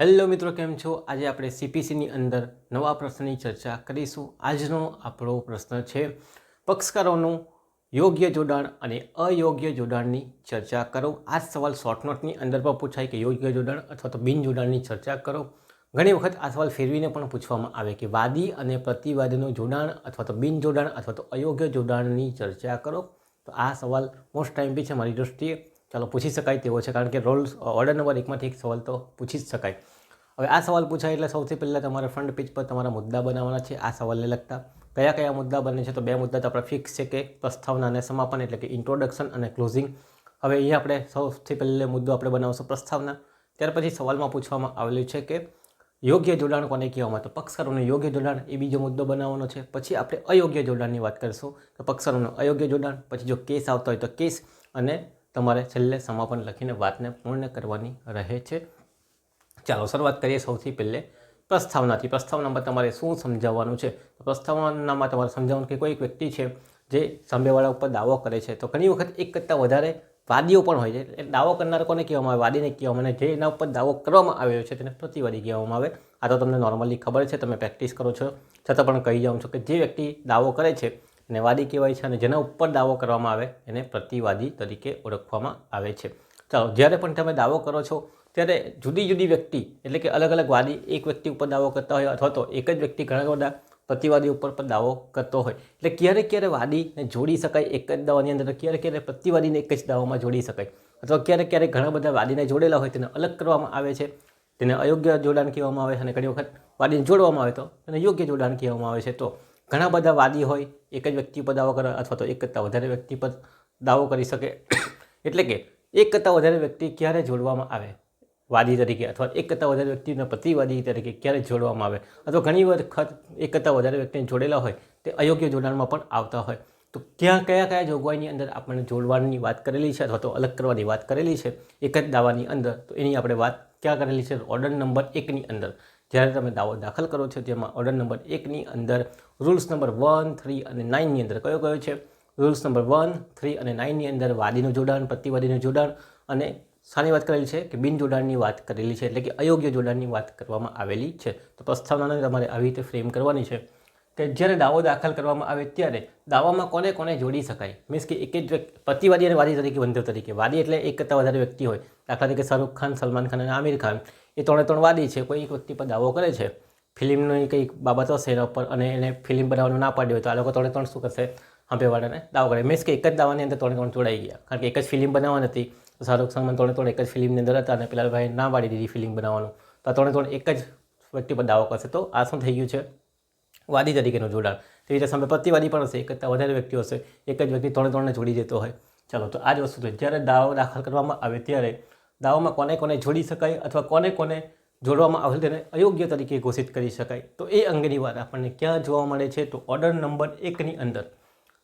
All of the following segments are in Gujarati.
હેલો મિત્રો, કેમ છો? આજે આપણે સીપીસીની અંદર નવા પ્રશ્નની ચર્ચા કરીશું. આજનો આપણો પ્રશ્ન છે, પક્ષકારોનું યોગ્ય જોડાણ અને અયોગ્ય જોડાણની ચર્ચા કરો. આ સવાલ શોર્ટ અંદર પણ પૂછાય કે યોગ્ય જોડાણ અથવા તો બિન જોડાણની ચર્ચા કરો. ઘણી વખત આ સવાલ ફેરવીને પણ પૂછવામાં આવે કે વાદી અને પ્રતિવાદીનું જોડાણ અથવા તો બિન જોડાણ અથવા તો અયોગ્ય જોડાણની ચર્ચા કરો. તો આ સવાલ મોસ્ટ ટાઈમ બી છે મારી દૃષ્ટિએ ચાલો પૂછી શકાય તેવો છે, કારણ કે રોલ્સ ઓર્ડર નંબર એકમાંથી એક સવાલ તો પૂછી જ શકાય. હવે આ સવાલ પૂછાય એટલે સૌથી પહેલાં તમારે ફ્રન્ટ પેજ પર તમારા મુદ્દા બનાવવાના છે. આ સવાલને લગતા કયા કયા મુદ્દા બને છે? તો બે મુદ્દા તો આપણા ફિક્સ છે કે પ્રસ્તાવના અને સમાપન એટલે કે ઇન્ટ્રોડક્શન અને ક્લોઝિંગ હવે એ આપણે સૌથી પહેલે મુદ્દો આપણે બનાવશું પ્રસ્તાવના. ત્યાર પછી સવાલમાં પૂછવામાં આવેલું છે કે યોગ્ય જોડાણ કોને કહેવામાં તો પક્ષકારોનું યોગ્ય જોડાણ એ બીજો મુદ્દો બનાવવાનો છે. પછી આપણે અયોગ્ય જોડાણની વાત કરીશું. તો પક્ષકારોનું અયોગ્ય જોડાણ, પછી જો કેસ આવતો હોય તો કેસ અને તમારે છેલ્લે સમાપન લખીને વાતને પૂર્ણ કરવાની રહે છે. ચાલો, શરૂઆત કરીએ સૌથી પહેલે પ્રસ્તાવનાથી. પ્રસ્તાવનામાં તમારે શું સમજાવવાનું છે? પ્રસ્તાવનામાં તમારે સમજાવવાનું કે કોઈ એક વ્યક્તિ છે જે સાંભેવાળા ઉપર દાવો કરે છે, તો ઘણી વખત એક કરતાં વધારે વાદીઓ પણ હોય છે. એટલે દાવો કરનાર કોને કહેવામાં આવે? વાદીને કહેવામાં આવે. જે એના ઉપર દાવો કરવામાં આવ્યો છે તેને પ્રતિવાદી કહેવામાં આવે. આ તો તમને નોર્મલી ખબર છે, તમે પ્રેક્ટિસ કરો છો. છતાં પણ કહી જાઉં છું કે જે વ્યક્તિ દાવો કરે છે એને વાદી કહેવાય છે અને જેના ઉપર દાવો કરવામાં આવે એને પ્રતિવાદી તરીકે ઓળખવામાં આવે છે. ચાલો, જ્યારે પણ તમે દાવો કરો છો ત્યારે જુદી જુદી વ્યક્તિ, એટલે કે અલગ અલગ વાદી, એક વ્યક્તિ ઉપર દાવો કરતા હોય અથવા તો એક જ વ્યક્તિ ઘણા બધા પ્રતિવાદી ઉપર પણ દાવો કરતો હોય. એટલે ક્યારેક ક્યારે વાદીને જોડી શકાય એક જ દાવાની અંદર ક્યારેક ક્યારે પ્રતિવાદીને એક જ દાવામાં જોડી શકાય. અથવા ક્યારેક ક્યારેક ઘણા બધા વાદીને જોડેલા હોય, તેને અલગ કરવામાં આવે છે. તેને અયોગ્ય જોડાણ કહેવામાં આવે છે અને ઘણી વખત વાદીને જોડવામાં આવે તો તેને યોગ્ય જોડાણ કહેવામાં આવે છે. તો ઘણા બધા વાદી હોય, એક જ વ્યક્તિ પર દાવો કરે અથવા તો એક કરતાં વધારે વ્યક્તિ પર દાવો કરી શકે. એટલે કે એક કરતાં વધારે વ્યક્તિ ક્યારે જોડવામાં આવે? વાદી તરીકે અથવા એક કરતાં વધારે વ્યક્તિને પ્રતિવાદી તરીકે ક્યારે જોડવામાં આવે? અથવા ઘણી વખત એક કરતાં વધારે વ્યક્તિને જોડેલા હોય, તે અયોગ્ય જોડાણમાં પણ આવતા હોય. તો ક્યાં, કયા કયા જોગવાઈની અંદર આપણને જોડવાની વાત કરેલી છે અથવા તો અલગ કરવાની વાત કરેલી છે? એક જ દાવાની અંદર. તો એની આપણે વાત ક્યાં કરેલી છે? ઓર્ડર નંબર એકની અંદર. જ્યારે તમે દાવો દાખલ કરો છો, તેમાં ઓર્ડર નંબર એકની અંદર રૂલ્સ નંબર વન, થ્રી અને નાઇનની અંદર કયો કયો છે? રૂલ્સ નંબર વન, થ્રી અને નાઇનની અંદર વાદીનું જોડાણ, પ્રતિવાદીનું જોડાણ અને શાની વાત કરેલી છે કે બિન જોડાણની વાત કરેલી છે એટલે કે અયોગ્ય જોડાણની વાત કરવામાં આવેલી છે. તો પ્રસ્તાવનાને તમારે આવી રીતે ફ્રેમ કરવાની છે કે જ્યારે દાવો દાખલ કરવામાં આવે ત્યારે દાવામાં કોને કોને જોડી શકાય? મીન્સ કે એક જ પ્રતિવાદી અને વાદી તરીકે, બંધુ તરીકે. વાદી એટલે એક કરતાં વધારે વ્યક્તિ હોય. દાખલા તરીકે શાહરૂખ ખાન, સલમાન ખાન અને આમિર ખાન. એ ત્રણે ત્રણ વાદી છે. કોઈ એક વ્યક્તિ પર દાવો કરે છે. ફિલ્મની કંઈક બાબત હશે એના ઉપર અને એને ફિલ્મ બનાવવાનું ના પાડ્યું હોય તો આ લોકો ત્રણે ત્રણ શું કરશે? સાંભેવાળાને દાવો કરે. મીન્સ કે એક જ દાવાની અંદર ત્રણે ત્રણ જોડાઈ ગયા. કારણ કે એક જ ફિલ્મ બનાવવાની હતી. શાહરૂખ સલમાન ત્રણે ત્રણ એક જ ફિલ્મની અંદર હતા અને પેલા ભાઈ ના વાળી દીધી ફિલ્મ બનાવવાનું. તો આ ત્રણે ત્રણ એક જ વ્યક્તિ પર દાવો કરશે. તો આ શું થઈ ગયું છે? વાદી તરીકેનું જોડાણ. તેવી રીતે સામે પ્રતિવાદી પણ હશે. એક કરતાં વધારે વ્યક્તિઓ હશે. એક જ વ્યક્તિ ત્રણે ત્રણને જોડી દેતો હોય. ચાલો, તો આ જ વસ્તુ છે જ્યારે દાવો દાખલ કરવામાં આવે ત્યારે દાવોમાં કોને કોને જોડી શકાય અથવા કોને કોને જોડવામાં આવે તેને અયોગ્ય તરીકે ઘોષિત કરી શકાય. તો એ અંગેની વાત આપણને ક્યાં જોવા મળે છે? તો ઓર્ડર નંબર એકની અંદર.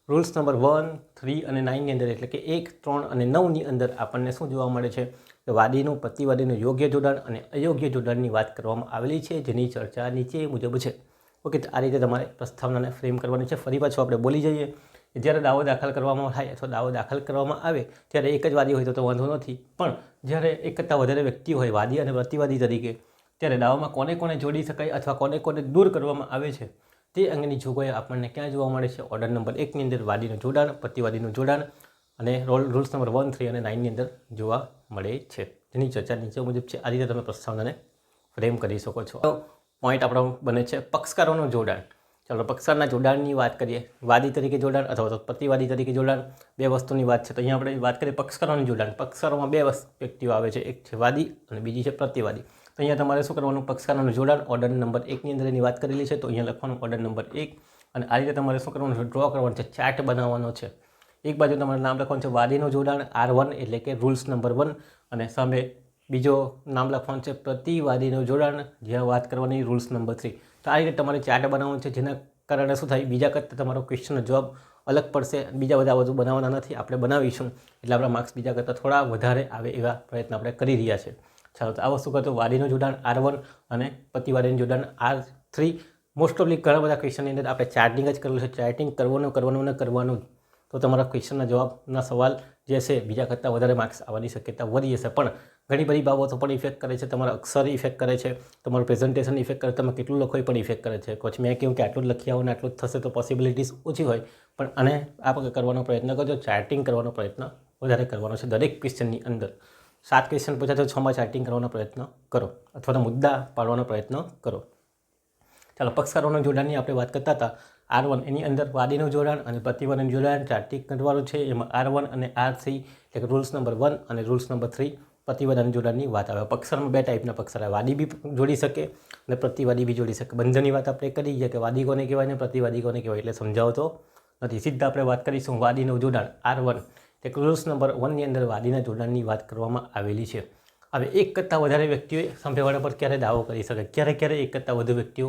રૂલ્સ નંબર વન થ્રી અને નાઇનની અંદર એટલે કે એક, ત્રણ અને નવની અંદર આપણને શું જોવા મળે છે? કે વાદીનું પ્રતિવાદીનું યોગ્ય જોડાણ અને અયોગ્ય જોડાણની વાત કરવામાં આવેલી છે, જેની ચર્ચા નીચે મુજબ છે. ઓકે તો આ રીતે તમારે પ્રસ્તાવનાને ફ્રેમ કરવાની છે. ફરી પાછું આપણે બોલી જઈએ. જ્યારે દાવો દાખલ કરવામાં થાય અથવા દાવો દાખલ કરવામાં આવે, ત્યારે એક જ વાદી હોય તો તો વાંધો નથી. પણ જ્યારે એક કરતાં વધારે વ્યક્તિ હોય, વાદી અને પ્રતિવાદી તરીકે, ત્યારે દાવામાં કોને કોને જોડી શકાય અથવા કોને કોને દૂર કરવામાં આવે છે? તે અંગેની જોગવાઈઓ આપણને ક્યાં જોવા મળે છે? ઓર્ડર નંબર એકની અંદર વાદીનું જોડાણ, પ્રતિવાદીનું જોડાણ અને rule rules number one three અને નાઇનની અંદર જોવા મળે છે. જેની ચર્ચા નીચે મુજબ છે. આ રીતે તમે પ્રસ્તાવનાને ફ્રેમ કરી શકો છો. પોઈન્ટ આપણો બને છે પક્ષકારોનું જોડાણ. ચાલો, પક્ષકારના જોડાણની વાત કરીએ. વાદી તરીકે જોડાણ અથવા તો પ્રતિવાદી તરીકે જોડાણ. બે વસ્તુની વાત છે. તો અહીંયા આપણે વાત કરીએ પક્ષકારોનું જોડાણ. પક્ષકારોમાં બે વ્યક્તિઓ આવે છે. એક છે વાદી અને બીજી છે પ્રતિવાદી. તો અહીંયા તમારે શું કરવાનું? પક્ષકારોનું જોડાણ ઓર્ડર નંબર એકની અંદર એની વાત કરેલી છે, તો અહીંયા લખવાનું ઓર્ડર નંબર એક. અને આ રીતે તમારે શું કરવાનું છે? ડ્રો કરવાનું છે ચાર્ટ બનાવવાનો છે. એક બાજુ તમારે નામ લખવાનું છે વાદીનું જોડાણ આર વન એટલે કે રૂલ્સ નંબર વન અને સામે બીજો નામ લખવાનું છે પ્રતિવાદીનું જોડાણ, જ્યાં વાત કરવાની રૂલ્સ નંબર થ્રી તો આ રીતે તમારે ચાર્ટ બનાવવાનું છે, જેના કારણે શું થાય? બીજા કરતાં તમારો ક્વેશ્ચનનો જવાબ અલગ પડશે. બીજા બધા બધું બનાવવાના નથી. આપણે બનાવીશું. એટલે આપણા માર્ક્સ બીજા કરતાં થોડા વધારે આવે એવા પ્રયત્ન આપણે કરી રહ્યા છે. ચાલો આ વસ્તુ કરતો વાદીનું જોડાણ આર વન અને પતિવાદીનું જોડાણ આર થ્રી મોસ્ટ ઓફલી ઘણા બધા ક્વેશ્ચનની અંદર આપણે ચાર્ટિંગ જ કરેલું છે. ચાર્ટિંગ કરવાનું કરવાનું ને કરવાનું. તો તમારા ક્વેશ્ચનના જવાબના સવાલ જે છે, બીજા કરતાં વધારે માર્ક્સ આવવાની શક્યતા વધી જશે. પણ ઘણી બધી બાબતો પણ ઇફેક્ટ કરે છે. તમારા અક્ષર ઇફેક્ટ કરે છે. તમારું પ્રેઝન્ટેશન ઇફેક્ટ કરે તમે કેટલું લખો પણ ઇફેક્ટ કરે છે. કોચ મેં કહ્યું કે આટલું જ લખી આવો ને આટલું જ થશે તો પોસિબિલિટીઝ ઓછી હોય. પણ આને આ કરવાનો પ્રયત્ન કરજો. ચાર્ટિંગ કરવાનો પ્રયત્ન વધારે કરવાનો છે દરેક ક્વેશ્ચનની અંદર. સાત ક્વેશ્ચન પૂછાય તો છમાં ચાર્ટિંગ કરવાનો પ્રયત્ન કરો અથવા તો મુદ્દા પાડવાનો પ્રયત્ન કરો. ચાલો, પક્ષકારોના જોડાણની આપણે વાત કરતા હતા. આર વન એની અંદર વાદીનું જોડાણ અને પ્રતિવાદીનું જોડાણ ચાર્ટિંગ કરવાનું છે, એમાં આર વન અને આર થ્રી એટલે કે રૂલ્સ નંબર વન અને રૂલ્સ નંબર થ્રી પ્રતિવાદન જોડાણની વાત આવે. પક્ષરમાં બે ટાઈપના પક્ષર આવે. વાદી બી જોડી શકે અને પ્રતિવાદી બી જોડી શકે. બંધની વાત આપણે કરી છે કે વાદી કોને કહેવાય ને પ્રતિવાદી કોને કહેવાય, એટલે સમજાવતો નથી. સીધા આપણે વાત કરીશું વાદીનું જોડાણ આર વન એટલે ક્લોઝ નંબર વનની અંદર વાદીના જોડાણની વાત કરવામાં આવેલી છે. હવે એક કરતાં વધારે વ્યક્તિઓ સાંભળવાળા પર ક્યારે દાવો કરી શકે? ક્યારે ક્યારે એક કરતાં વધુ વ્યક્તિઓ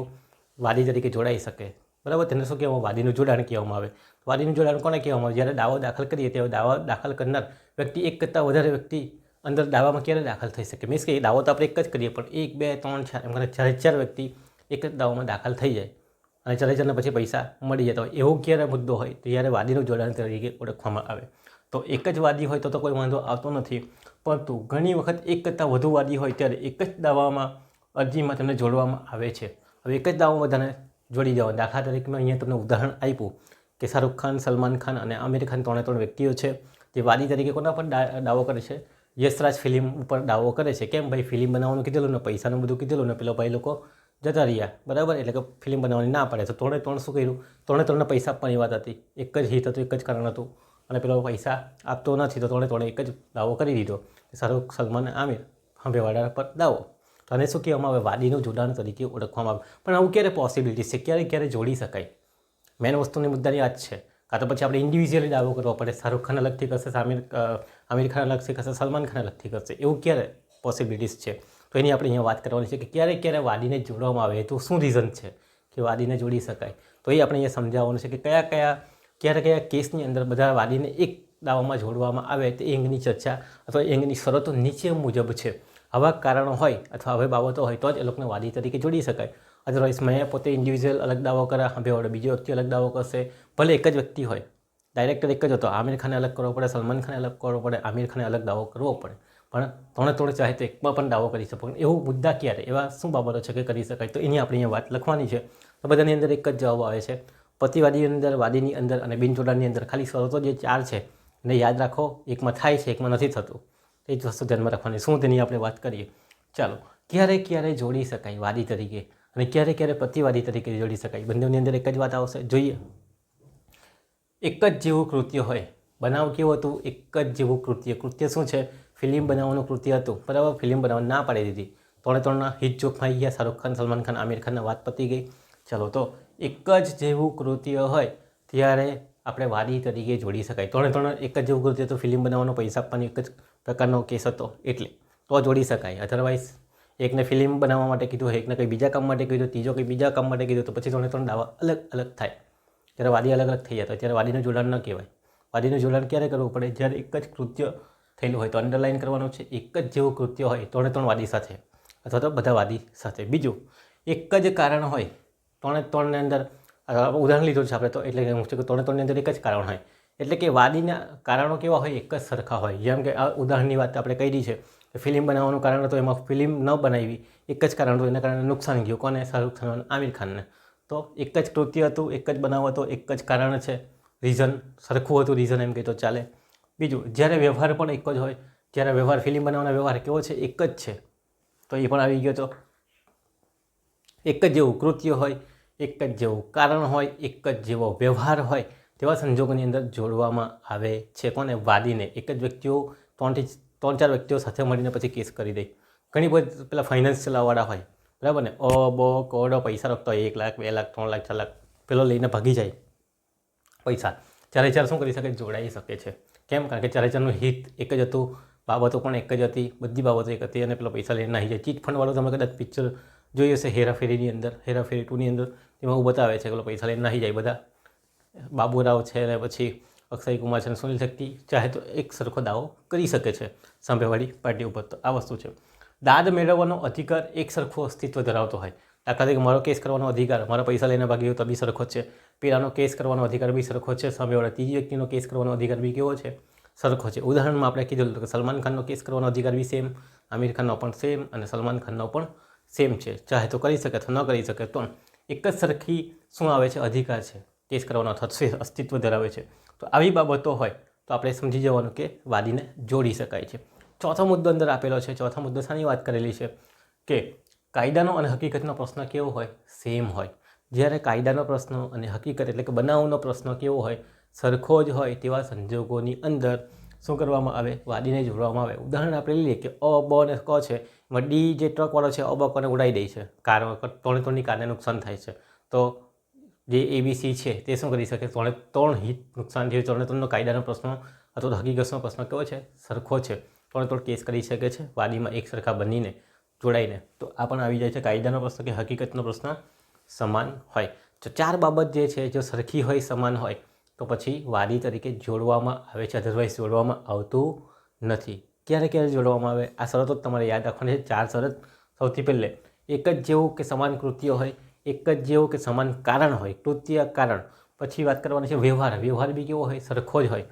વાદી તરીકે જોડાઈ શકે? બરાબર? તેને શું કહેવામાં વાદીનું જોડાણ કહેવામાં આવે. વાદીનું જોડાણ કોને કહેવામાં આવે? જ્યારે દાવો દાખલ કરીએ ત્યારે દાવો દાખલ કરનાર વ્યક્તિ એક કરતાં વધારે વ્યક્તિ અંદર દાવામાં ક્યારે દાખલ થઈ શકે? મીન્સ કે એ દાવો તો આપણે એક જ કરીએ, પણ એક, બે, ત્રણ, ચાર, એમ કરીને ચારે ચાર વ્યક્તિ એક જ દાવામાં દાખલ થઈ જાય અને ચારે ચારને પછી પૈસા મળી જતા હોય એવો ક્યારે મુદ્દો હોય? તો ત્યારે વાદીનું જોડાણ તરીકે ઓળખવામાં આવે. તો એક જ વાદી હોય તો તો કોઈ વાંધો આવતો નથી. પરંતુ ઘણી વખત એક કરતાં વધુ વાદી હોય ત્યારે એક જ દાવામાં અરજીમાં તમને જોડવામાં આવે છે. હવે એક જ દાવો બધાને જોડી દેવા. દાખલા તરીકે મેં અહીંયા તમને ઉદાહરણ આપ્યું કે શાહરૂખ ખાન, સલમાન ખાન અને આમિર ખાન ત્રણે ત્રણ વ્યક્તિઓ છે જે વાદી તરીકે કોના પર દાવો કરે છે? યશરાજ ફિલ્મ ઉપર દાવો કરે છે. કેમ? ભાઈ ફિલ્મ બનાવવાનું કીધેલું ને પૈસાનું બધું કીધેલું ને પેલો ભાઈ લોકો જતા રહ્યા. બરાબર? એટલે કે ફિલ્મ બનાવવાની ના પડે. તો ત્રણે ત્રણ શું કર્યું? ત્રણે ત્રણને પૈસા આપવાની વાત હતી. એક જ હિત હતું, એક જ કારણ હતું. અને પેલો પૈસા આપતો નથી તો ત્રણે ત્રણે એક જ દાવો કરી દીધો. શાહરૂખ સલમાન આમિર હંભેવાડા પર દાવો. તો આને શું કહેવામાં આવે? વાદીનું જોડાણ તરીકે ઓળખવામાં આવે. પણ આવું ક્યારે પોસિબિલિટી છે? ક્યારે ક્યારે જોડી શકાય? મેન વસ્તુની મુદ્દાની વાત છે. કાં તો પછી આપણે ઇન્ડિવિજ્યુઅલી દાવો કરવો પડે. શાહરૂખ ખાન અલગથી કરશે આમિર અ, આમિર ખાન અલગથી કરશે સલમાન ખાન અલગથી કરશે. એવું ક્યારે પોસિબિલિટીઝ છે? તો એની આપણે અહીંયા વાત કરવાની છે કે ક્યારે ક્યારે વાદીને જોડવામાં આવે. તો શું રીઝન છે? કે વાદીને જોડી શકાય? તો એ આપણે અહીંયા સમજાવવાનું છે કે કયા કયા ક્યારે કયા કેસની અંદર બધા વાદીને એક દાવામાં જોડવામાં આવે તો એંગની ચર્ચા અથવા એંગની શરતો નીચે મુજબ છે. આવા કારણો હોય અથવા હવે બાબતો હોય તો જ એ લોકોને વાદી તરીકે જોડી શકાય. અધરવાઇઝ મેં પોતે ઇન્ડિવિજ્યુઅલ અલગ દાવો કરા, હવે વડે બીજો વ્યક્તિ અલગ દાવો કરશે, ભલે એક જ વ્યક્તિ હોય. ડાયરેક્ટર એક જ હતો. આમિર ખાને અલગ કરવો પડે, સલમાન ખાને અલગ કરવો પડે, આમિર ખાને અલગ દાવો કરવો પડે. પણ ત્રણે ત્રણે ચાહે તો એકમાં પણ દાવો કરી શકો. એવું મુદ્દા ક્યારે? એવા શું બાબતો છે કે કરી શકાય? તો એની આપણે અહીંયા વાત લખવાની છે. તો બધાની અંદર એક જ જવાબ આવે છે. પ્રતિવાદીની અંદર, વાદીની અંદર અને બિનજોડાણની અંદર ખાલી શરતો જે ચાર છે એને યાદ રાખો, એકમાં થાય છે, એકમાં નથી થતું. એ જ વસ્તુ ધ્યાનમાં રાખવાની. શું તેની આપણે વાત કરીએ? ચાલો, ક્યારે ક્યારે જોડી શકાય વાદી તરીકે અને ક્યારે ક્યારે પ્રતિવાદી તરીકે જોડી શકાય? બંનેની અંદર એક જ વાત આવશે. જોઈએ. એક જ જેવું કૃત્ય હોય. બનાવ કેવું હતું? એક જ જેવું કૃત્ય. કૃત્ય શું છે? ફિલ્મ બનાવવાનું કૃત્ય હતું. બરાબર? ફિલ્મ બનાવવા ના પાડી દીધી. ત્રણે ત્રણના જોખમાં આવી ગયા. શાહરૂખ ખાન, સલમાન ખાન, આમિર ખાનના વાત પતી ગઈ. ચલો, તો એક જ જેવું કૃત્ય હોય, ત્યારે આપણે વાદી તરીકે જોડી શકાય. ત્રણે ત્રણ એક જ જેવું કૃત્ય તો ફિલ્મ બનાવવાનો પૈસા આપવાનો એક જ પ્રકારનો કેસ હતો, એટલે તો જોડી શકાય. અધરવાઇઝ એકને ફિલ્મ બનાવવા માટે કીધું એકને કંઈ બીજા કામ માટે કીધું ત્રીજો કંઈ બીજા કામ માટે કીધું તો પછી ત્રણે ત્રણ દાવા અલગ અલગ થાય. ત્યારે વાદી અલગ અલગ થઈ જતા ત્યારે વાદીનું જોડાણ ન કહેવાય. વાદીનું જોડાણ ક્યારે કરવું પડે? જ્યારે એક જ કૃત્ય થયેલું હોય, તો અંડરલાઇન કરવાનું છે. એક જ જેવું કૃત્ય હોય, ત્રણે ત્રણ વાદી સાથે. અથવા તો બધા વાદી સાથે. બીજું, એક જ કારણ હોય ત્રણે ત્રણની અંદર ઉદાહરણ લીધું છે આપણે તો, એટલે હું છું કે ત્રણે ત્રણની અંદર એક જ કારણ હોય. એટલે કે વાદીના કારણો કેવા હોય, એક જ સરખા હોય. જેમ કે આ ઉદાહરણની વાત આપણે કરી છે કે ફિલ્મ બનાવવાનું કારણ હતું એમાં ફિલ્મ ન બનાવી, એક જ કારણ હતું એના કારણે નુકસાન ગયું. કોને? શાહરૂખ ખાન આમિર ખાનને. તો એક જ કૃત્ય હતું, એક જ બનાવ હતો, એક જ કારણ છે. રીઝન, સરખું હતું રીઝન એમ કહી તો ચાલે. બીજું, જ્યારે વ્યવહાર પણ એક જ હોય, જ્યારે વ્યવહાર, ફિલ્મ બનાવવાનો વ્યવહાર કેવો છે? એક જ છે. તો એ પણ આવી ગયો તો. એક જ જેવું કૃત્ય હોય, એક જ જેવું કારણ હોય, એક જ જેવો વ્યવહાર હોય, તેવા સંજોગોની અંદર જોડવામાં આવે છે. કોને? વાદીને. એક જ વ્યક્તિઓ, ત્રણથી ત્રણ ચાર વ્યક્તિઓ સાથે મળીને પછી કેસ કરી દે. ઘણી બધી પેલા ફાઇનાન્સ ચલાવવાળા હોય. બરાબર ને? અ, બ કરોડો પૈસા રખતો હોય. એક લાખ, બે લાખ, ત્રણ લાખ, ચાર લાખ. પેલો લઈને ભાગી જાય પૈસા. ચારે ચાર શું કરી શકે? જોડાઈ શકે છે. કેમ? કારણ કે ચારે ચારનું હિત એક જ હતું. બાબતો પણ એક જ હતી. બધી બાબતો એક હતી અને પેલો પૈસા લઈને નાહી જાય. ચીટ તમે કદાચ પિક્ચર જોઈ હશે હેરાફેરીની અંદર, હેરાફેરી ટુની અંદર. તેમાં એવું બતાવે છે કે પૈસા લઈને નાહી જાય બધા. બાબુરાવ છે અને પછી અક્ષય કુમાર છે અને સુનિલ શક્તિ ચાહે તો એક સરખો દાવો કરી શકે છે સાંભેવાળી પાર્ટી ઉપર. તો આ વસ્તુ છે. દાદ મેળવવાનો અધિકાર એક સરખો અસ્તિત્વ ધરાવતો હોય. દાખલા તરીકે મારો કેસ કરવાનો અધિકાર, મારા પૈસા લઈને ભાગ્યો તો બી સરખો છે. પેલાનો કેસ કરવાનો અધિકાર બી સરખો છે. સામેવાળા ત્રીજી વ્યક્તિનો કેસ કરવાનો અધિકાર બી કેવો છે? સરખો છે. ઉદાહરણમાં આપણે કીધું કે સલમાન ખાનનો કેસ કરવાનો અધિકાર બી સેમ આમિર ખાનનો પણ સેમ અને સલમાન ખાનનો પણ સેમ છે. ચાહે તો કરી શકે, અથવા ન કરી શકે તો એક જ સરખી શું આવે છે? અધિકાર છે. કેસ કરવાનો અથવા અસ્તિત્વ ધરાવે છે. તો આવી બાબતો હોય તો આપણે સમજી જવાનું કે વાદીને જોડી શકાય છે. ચોથો મુદ્દો અંદર આપેલો છે. ચોથા મુદ્દો શાની વાત કરેલી છે? કે કાયદાનો અને હકીકતનો પ્રશ્ન કેવો હોય? સેમ હોય. જ્યારે કાયદાનો પ્રશ્ન અને હકીકત એટલે કે બનાવનો પ્રશ્ન કેવો હોય? સરખો જ હોય તેવા સંજોગોની અંદર શું કરવામાં આવે? વાદીને જોડવામાં આવે. ઉદાહરણ આપણે લઈએ કે અ, બ અને ક છે. એમાં ડી જે ટ્રકવાળો છે અબકોને ઉડાવી દે છે. કાર ત્રણે ત્રણની કારને નુકસાન થાય છે. તો જે એબીસી છે, તે શું કરી શકે? ત્રણે ત્રણ હિત નુકસાન થયું. ત્રણે ત્રણનો કાયદાનો પ્રશ્ન, અથવા તો હકીકતનો પ્રશ્ન કેવો છે? સરખો છે. ત્રણે ત્રણ કેસ કરી શકે છે વાદીમાં એક સરખા બનીને જોડાઈને. તો આ પણ આવી જાય છે. કાયદાનો પ્રશ્ન કે હકીકતનો પ્રશ્ન સમાન હોય. તો ચાર બાબત જે છે, જો સરખી હોય, સમાન હોય, તો પછી વાદી તરીકે જોડવામાં આવે છે. અધરવાઇઝ જોડવામાં આવતું નથી. ક્યારે ક્યારે જોડવામાં આવે? આ શરતો તમારે યાદ રાખવાની છે. ચાર શરત સૌથી પહેલે, એક જ જેવું કે સમાન કૃત્ય હોય, એક જ જેવું કે સમાન કારણ હોય, કૃત્ય કારણ. પછી વાત કરવાની છે વ્યવહાર. વ્યવહાર બી કેવો હોય? સરખો જ હોય.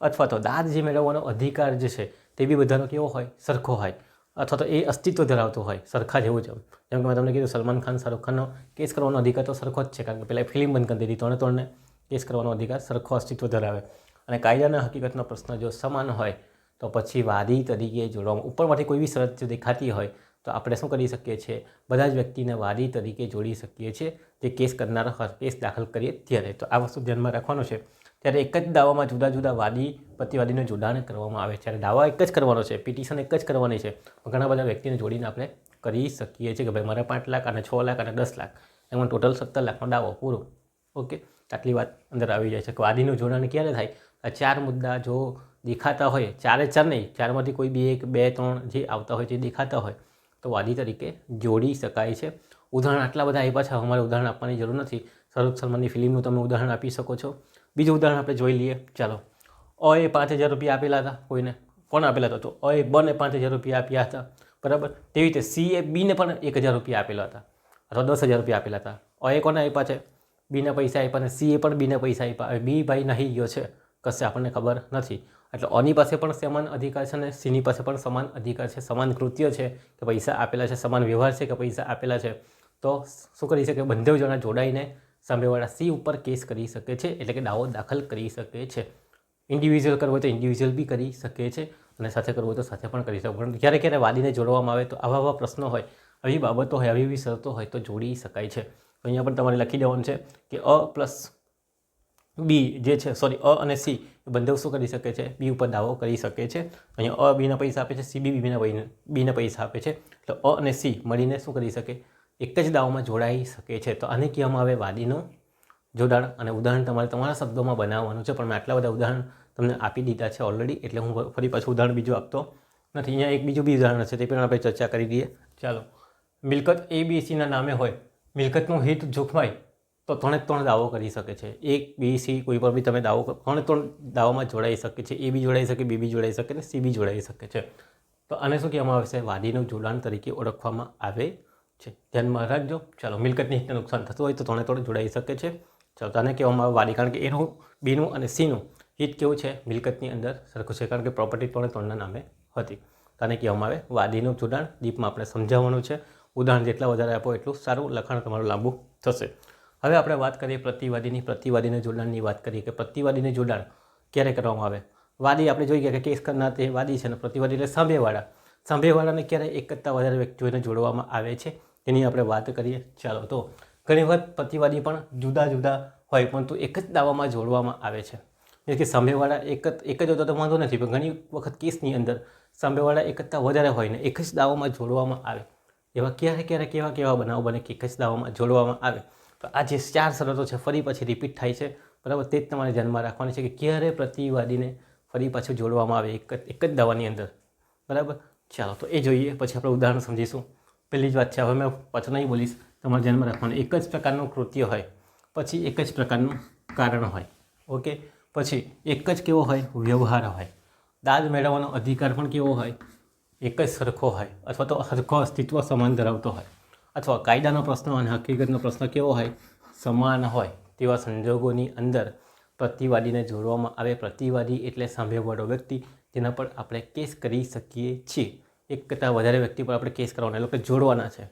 અથવા તો દાદ જે મેળવવાનો અધિકાર જે છે, તે બી બધાનો કેવો હોય? સરખો હોય. અથવા તો એ અસ્તિત્વ ધરાવતો હોય, સરખા જેવું જ જેમ કે મેં તમને કીધું, સલમાન ખાન, શાહરુખ ખાનનો કેસ કરવાનો અધિકાર તો સરખો જ છે, કારણ કે પહેલાં ફિલ્મ બંધ કરી દીધી, ત્રણે ત્રણને કેસ કરવાનો અધિકાર સરખો અસ્તિત્વ ધરાવે. અને કાયદાના હકીકતનો પ્રશ્ન જો સમાન હોય તો પછી વાદી તરીકે જોડવામાં, ઉપરમાંથી કોઈ બી શરત જો દેખાતી હોય, તો આપણે શું કરી શકીએ છીએ? બધા જ વ્યક્તિને વાદી તરીકે જોડી શકીએ છીએ જે કેસ કરનારા કેસ દાખલ કરીએ ત્યારે. તો આ વસ્તુ ધ્યાનમાં રાખવાનું છે. ત્યારે એક જ દાવામાં જુદા જુદા વાદી પ્રતિવાદીનું જોડાણ કરવામાં આવે છે. ત્યારે દાવા એક જ કરવાનો છે, પિટિશન એક જ કરવાની છે. ઘણા બધા વ્યક્તિને જોડીને આપણે કરી શકીએ છીએ કે ભાઈ મારે પાંચ લાખ અને છ લાખ અને દસ લાખ. એમાં ટોટલ સત્તર લાખનો દાવો પૂરો. ઓકે, આટલી વાત અંદર આવી જાય છે. વાદીનું જોડાણ ક્યારે થાય? આ ચાર મુદ્દા જો દેખાતા હોય, ચારે ચાર નહીં, ચારમાંથી કોઈ બી એક, બે, ત્રણ જે આવતા હોય, જે દેખાતા હોય, તો વાદી તરીકે જોડી શકાય છે. ઉદાહરણ આટલા બધા આપ્યા છે. અમારે ઉદાહરણ આપવાની જરૂર નથી. શાહરૂખ સલમાનની ફિલ્મનું તમે ઉદાહરણ આપી શકો છો. બીજું ઉદાહરણ આપણે જોઈ લઈએ. ચાલો. અ એ પાંચ હજાર રૂપિયા આપેલા હતા કોઈને? કોણ આપેલા હતા તો? અ એ બને પાંચ હજાર રૂપિયા આપ્યા હતા. બરાબર? તેવી રીતે સી એ બીને પણ એક હજાર રૂપિયા આપેલા હતા. અથવા દસ હજાર રૂપિયા આપેલા હતા. અ એ કોને આપ્યા છે? બીના પૈસા આપ્યા અને સી એ પણ બીના પૈસા આપ્યા. બી ભાઈ નહીં ગયો છે, કશે આપણને ખબર નથી. એટલે ઓની પાસે પણ સમાન અધિકાર છે અને સીની પાસે પણ સમાન અધિકાર છે, સમાન કૃત્ય છે કે પૈસા આપેલા છે, સમાન વ્યવહાર છે કે પૈસા આપેલા છે. તો શું કરી શકે? બંને જણા જોડાઈને સામેવાળા સી ઉપર કેસ કરી શકે છે, એટલે કે દાવો દાખલ કરી શકે છે. ઇન્ડિવિજ્યુઅલ કરવો તો ઇન્ડિવિજ્યુઅલ બી કરી શકે છે અને સાથે કરવું તો સાથે પણ કરી શકે. પણ ક્યારે ક્યારે વાદીને જોડવામાં આવે તો આવા આવા પ્રશ્નો હોય, આવી બાબતો હોય, આવી એવી શરતો હોય તો જોડી શકાય છે. અહીંયા પણ તમારે લખી દેવાનું છે કે અ પ્લસ બી જે છે સોરી અ અને સી, એ બંને શું કરી શકે છે? બી ઉપર દાવો કરી શકે છે. અહીંયા અ બીના પૈસા આપે છે, સી બી બીના બીના પૈસા આપે છે. એટલે અ અને સી મળીને શું કરી શકે? એક જ દાવમાં જોડાઈ શકે છે. તો આને કહેવામાં આવે વાદીનું જોડાણ. અને ઉદાહરણ તમારે તમારા શબ્દોમાં બનાવવાનું છે. પણ મેં આટલા બધા ઉદાહરણ તમને આપી દીધા છે ઓલરેડી એટલે હું ફરી પાછું ઉદાહરણ બીજું આપતો નથી. અહીંયા એક બીજું બી ઉદાહરણ છે. તે પણ આપણે ચર્ચા કરી દઈએ. ચાલો. મિલકત એ બી સીના નામે હોય. મિલકતનું હિત જોખમાય, તો ત્રણે ત્રણ દાવો કરી શકે છે. એક બી સી કોઈ પર બી તમે દાવો ત્રણે ત્રણ દાવામાં જોડાઈ શકે છે. એ બી જોડાઈ શકે બી બી જોડાઈ શકે ને સી બી જોડાઈ શકે છે. તો આને શું કહેવામાં આવે છે? વાદીનું જોડાણ તરીકે ઓળખવામાં આવે છે. ધ્યાનમાં રાખજો. ચાલો, મિલકતની હિતને નુકસાન થતું હોય તો ત્રણે ત્રણ જોડાઈ શકે છે. ચાલો તને કહેવામાં આવે વાદી, કારણ કે એનું, બીનું અને સીનું હિત કેવું છે? મિલકતની અંદર સરખું છે, કારણ કે પ્રોપર્ટી ત્રણે ત્રણના નામે હતી. તને કહેવામાં આવે વાદીનું જોડાણ. દીપમાં આપણે સમજાવવાનું છે. ઉદાહરણ જેટલા વધારે આપો એટલું સારું લખાણ તમારું લાંબુ થશે. હવે આપણે વાત કરીએ પ્રતિવાદીની. પ્રતિવાદીને જોડાણની વાત કરીએ કે પ્રતિવાદીને જોડાણ ક્યારે કરવામાં આવે? વાદી આપણે જોઈ ગયા કે કેસ કરનાર તે વાદી છે અને પ્રતિવાદી એટલે સાંભેવાળા. સાંભેવાળાને ક્યારે એક કરતાં વધારે વ્યક્તિઓને જોડવામાં આવે છે? તેની આપણે વાત કરીએ. ચાલો તો ઘણી વખત પ્રતિવાદી પણ જુદા જુદા હોય, પરંતુ એક જ દાવામાં જોડવામાં આવે છે. એટલે કે સાંભેવાળા એક જ એક જ હોતો તો વાંધો નથી, પણ ઘણી વખત કેસની અંદર સાંભેવાળા એક કરતાં વધારે હોય ને એક જ દાવામાં જોડવામાં આવે. એવા ક્યારે ક્યારે કેવા કેવા બનાવો બને કે દાવામાં જોડવામાં આવે. તો આ જે ચાર શરતો છે, ફરી પછી રિપીટ થાય છે. બરાબર? તે જ તમારે ધ્યાનમાં રાખવાની છે કે ક્યારે પ્રતિવાદીને ફરી પાછું જોડવામાં આવે એક એક જ દાવાની અંદર. બરાબર? ચાલો, તો એ જોઈએ. પછી આપણે ઉદાહરણ સમજીશું. પહેલી જ વાત છે, હવે મેં પાછું નહીં બોલીશ. તમારે ધ્યાનમાં રાખવાનું, એક જ પ્રકારનું કૃત્ય હોય. પછી એક જ પ્રકારનું કારણ હોય. ઓકે? પછી એક જ કેવો હોય? વ્યવહાર હોય. દાદ મેળવવાનો અધિકાર પણ કેવો હોય? એક જ સરખો હોય અથવા તો સરખો અસ્તિત્વ સમાન ધરાવતો હોય. અથવા કાયદાનો પ્રશ્ન અને હકીકતનો પ્રશ્ન કેવો હોય? સમાન હોય તેવા સંજોગોની અંદર પ્રતિવાદીને જોડવામાં આવે. પ્રતિવાદી એટલે સાંભળવાળો વ્યક્તિ જેના પર આપણે કેસ કરી શકીએ છીએ. એક કરતાં વધારે વ્યક્તિ પર આપણે કેસ કરવાના. એટલે કે જોડવાના છે.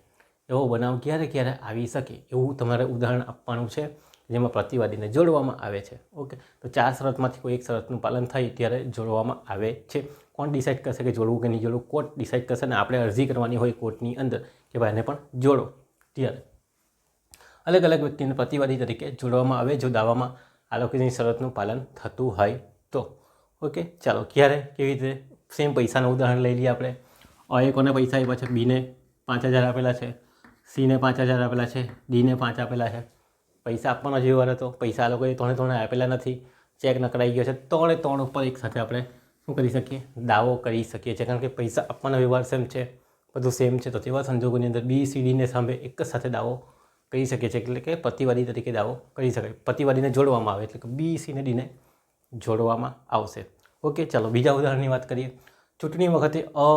એવો બનાવ ક્યારે ક્યારે આવી શકે એવું તમારે ઉદાહરણ આપવાનું છે, જેમાં પ્રતિવાદીને જોડવામાં આવે છે. ઓકે? તો ચાર શરતમાંથી કોઈ એક શરતનું પાલન થાય ત્યારે જોડવામાં આવે છે. કોણ ડિસાઇડ કરશે કે જોડવું કે નહીં જોડવું? કોર્ટ ડિસાઇડ કરશે અને આપણે અરજી કરવાની હોય કોર્ટની અંદર કે ભાઈ એને પણ જોડો. ત્યારે અલગ અલગ વ્યક્તિને પ્રતિવાદી તરીકે જોડવામાં આવે, જો દાવામાં આ લોકોની શરતનું પાલન થતું હોય તો. ઓકે ચાલો, ક્યારે કેવી રીતે? સેમ પૈસાનું ઉદાહરણ લઈ લઈએ આપણે. અ કોને પૈસા આપ્યા છે? બીને પાંચ હજાર આપેલા છે. સીને પાંચ હજાર આપેલા છે. ડીને પાંચ આપેલા છે. પૈસા આપવાનો જેવો હતો. પૈસા આ લોકોએ ત્રણે ત્રણે આપેલા નથી. ચેક નકળાઈ ગયો છે. ત્રણે ત્રણ ઉપર એક સાથે આપણે શું કરી શકીએ? દાવો કરી શકીએ છીએ. કારણ કે પૈસા આપવાનો વ્યવહાર સેમ છે. બધું સેમ છે. તો તેવા સંજોગોની અંદર બી સી ડીને સામે એક જ સાથે દાવો કરી શકીએ છીએ. એટલે કે પ્રતિવાદી તરીકે દાવો કરી શકાય. પ્રતિવાદીને જોડવામાં આવે. એટલે કે બી સી ને ડીને જોડવામાં આવશે. ઓકે ચાલો બીજા ઉદાહરણની વાત કરીએ. ચૂંટણી વખતે અ,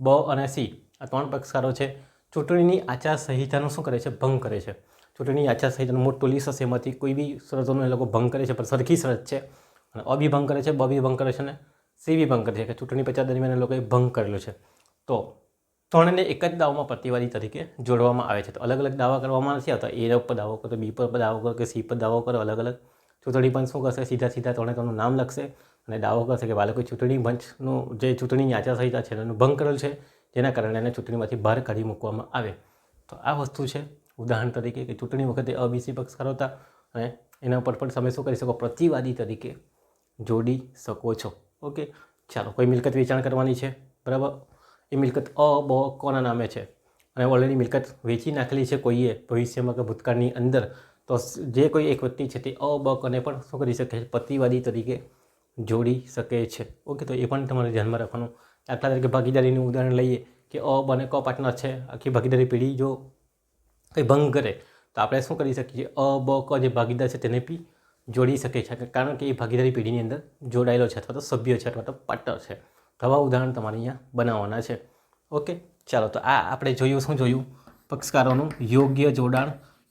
બ અને સી આ ત્રણ પક્ષકારો છે. ચૂંટણીની આચારસંહિતાનો શું કરે છે? ભંગ કરે છે. ચૂંટણી આચારસંહિતાનું મોટું લિસ્ટ હશે એમાંથી કોઈ બી શરતોનો એ લોકો ભંગ કરે છે. પણ સરખી શરત છે. અને અ બી ભંગ કરે છે, બ બી ભંગ કરે છે અને સી બી ભંગ કરી છે, કે ચૂંટણી પ્રચાર દરમિયાન લોકોએ ભંગ કરેલો છે. તો ત્રણને એક જ દાવમાં પ્રતિવાદી તરીકે જોડવામાં આવે છે. તો અલગ અલગ દાવા કરવામાં નથી આવતા. એ પર દાવો કરો બી પર દાવો કરો, કે સી પર દાવો કરો, અલગ અલગ. ચૂંટણી પંચ શું કરશે? સીધા સીધા ત્રણે ત્રણનું નામ લખશે અને દાવો કરશે કે બાળકો ચૂંટણી પંચનું જે ચૂંટણીની આચારસંહિતા છે એનું ભંગ કરેલ છે, જેના કારણે એને ચૂંટણીમાંથી બહાર કાઢી મૂકવામાં આવે. તો આ વસ્તુ છે. ઉદાહરણ તરીકે કે ચૂંટણી વખતે અબીસી પક્ષ કરાવતા અને એના પર પણ તમે શું કરી શકો? પ્રતિવાદી તરીકે જોડી શકો છો. ઓકે? ચાલો, કોઈ મિલકત વેચાણ કરવાની છે? બરાબર? એ મિલકત અ, બ, કોના નામે છે? અને ઓલરેડી મિલકત વેચી નાખેલી છે કોઈએ ભવિષ્યમાં કે ભૂતકાળની અંદર, તો જે કોઈ એક વ્યક્તિ છે તે અ, બ, કને પણ શું કરી શકે છે? પતિવાદી તરીકે જોડી શકે છે. ઓકે, તો એ પણ તમારે ધ્યાનમાં રાખવાનું. દાખલા તરીકે ભાગીદારીનું ઉદાહરણ લઈએ કે અ બને ક પાર્ટનર છે, આખી ભાગીદારી પેઢી જો કંઈ ભંગ કરે, તો આપણે શું કરી શકીએ? અ, બ, ક જે ભાગીદાર છે તેને બી જોડી શકે છે. કારણ કે એ ભાગીદારી પેઢીની અંદર જોડાયેલો છે અથવા તો સભ્ય છે અથવા તો પાર્ટનર છે. આવા ઉદાહરણ તમારે અહીંયા બનાવવાના છે. ઓકે, ચાલો તો આ આપણે જોયું, શું જોયું? પક્ષકારોનું યોગ્ય જોડાણ.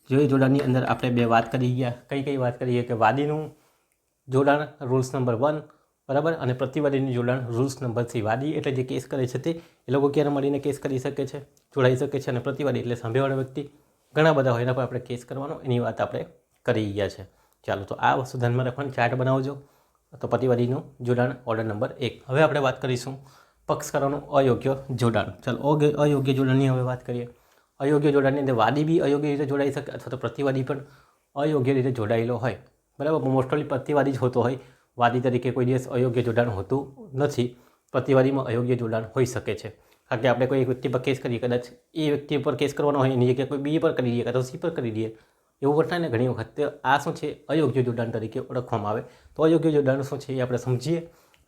જે જોડાણની અંદર આપણે બે વાત કરી ગયા. કઈ કઈ વાત કરીએ? કે વાદીનું જોડાણ રૂલ્સ નંબર વન બરાબર? અને પ્રતિવાદીનું જોડાણ રૂલ્સ નંબર થ્રી વાદી એટલે જે કેસ કરે છે તે, એ લોકો ક્યારે મળીને કેસ કરી શકે છે? જોડાઈ શકે છે અને પ્રતિવાદી એટલે સાંભળેવાળો વ્યક્તિ. ઘણા બધા હોય એના પર આપણે કેસ કરવાનો, એની વાત આપણે કરી ગયા છે. ચાલો તો આ વસ્તુ ધ્યાનમાં રાખવાની ચાર્ટ બનાવજો. તો પ્રતિવાદીનું જોડાણ ઓર્ડર નંબર એક. હવે આપણે વાત કરીશું પક્ષકારોનું અયોગ્ય જોડાણ. ચાલો અયોગ્ય જોડાણની હવે વાત કરીએ. અયોગ્ય જોડાણની અંદર વાદી બી અયોગ્ય રીતે જોડાઈ શકે અથવા તો પ્રતિવાદી પણ અયોગ્ય રીતે જોડાયેલો હોય. બરાબર? મોસ્ટલી પ્રતિવાદી જ હોતો હોય. વાદી તરીકે કોઈ દિવસ અયોગ્ય જોડાણ હોતું નથી. પ્રતિવાદીમાં અયોગ્ય જોડાણ હોઈ શકે છે. કારણ કે આપણે કોઈ એક વ્યક્તિ પર કેસ કરીએ, કદાચ એ વ્યક્તિ પર કેસ કરવાનો હોય, એની જગ્યાએ કોઈ બી પર કરી દઈએ, કાં તો સી પર કરી દઈએ. એવું વર્તાય ને ઘણી વખત આ શું છે? અયોગ્ય જોડાણ તરીકે ઓળખવામાં આવે. તો અયોગ્ય જોડાણ શું છે એ આપણે સમજીએ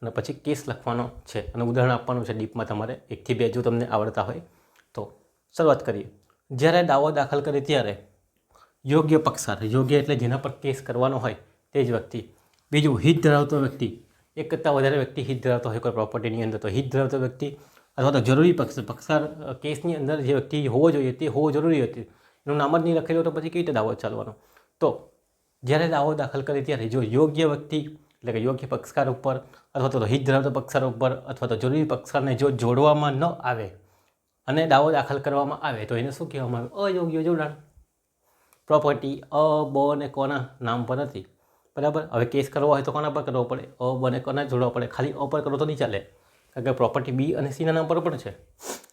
અને પછી કેસ લખવાનો છે. અને ઉદાહરણ આપવાનું છે ડીપમાં તમારે એકથી બે જો તમને આવડતા હોય તો. શરૂઆત કરીએ. જ્યારે દાવો દાખલ કરે ત્યારે યોગ્ય પક્ષકાર, યોગ્ય એટલે જેના પર કેસ કરવાનો હોય તે જ વ્યક્તિ. બીજું, હિત ધરાવતો વ્યક્તિ. એક કરતાં વધારે વ્યક્તિ હિત ધરાવતો હોય કોઈ પ્રોપર્ટીની અંદર તો હિત ધરાવતો વ્યક્તિ. અથવા તો જરૂરી પક્ષ, પક્ષકાર કેસની અંદર જે વ્યક્તિ હોવો જોઈએ તે હોવો જરૂરી હતી. એનું નામ જ નહીં લખેલું તો પછી કેવી રીતે દાવો ચાલવાનો? તો જ્યારે દાવો દાખલ કરે ત્યારે જો યોગ્ય વ્યક્તિ, એટલે કે યોગ્ય પક્ષકાર ઉપર અથવા તો હિત ધરાવતા પક્ષકાર ઉપર અથવા તો જરૂરી પક્ષકારને જો જોડવામાં ન આવે અને દાવો દાખલ કરવામાં આવે, તો એને શું કહેવામાં આવે? અયોગ્ય જોડાણ. પ્રોપર્ટી અ, બ અને કોના નામ પર નથી. બરાબર? હવે કેસ કરવો હોય તો કોના પર કરવો પડે? અ, બ અને કોના જોડવા પડે? ખાલી અ પર કરો તો નહીં ચાલે. કારણ કે પ્રોપર્ટી બી અને સીના નામ પર પણ છે.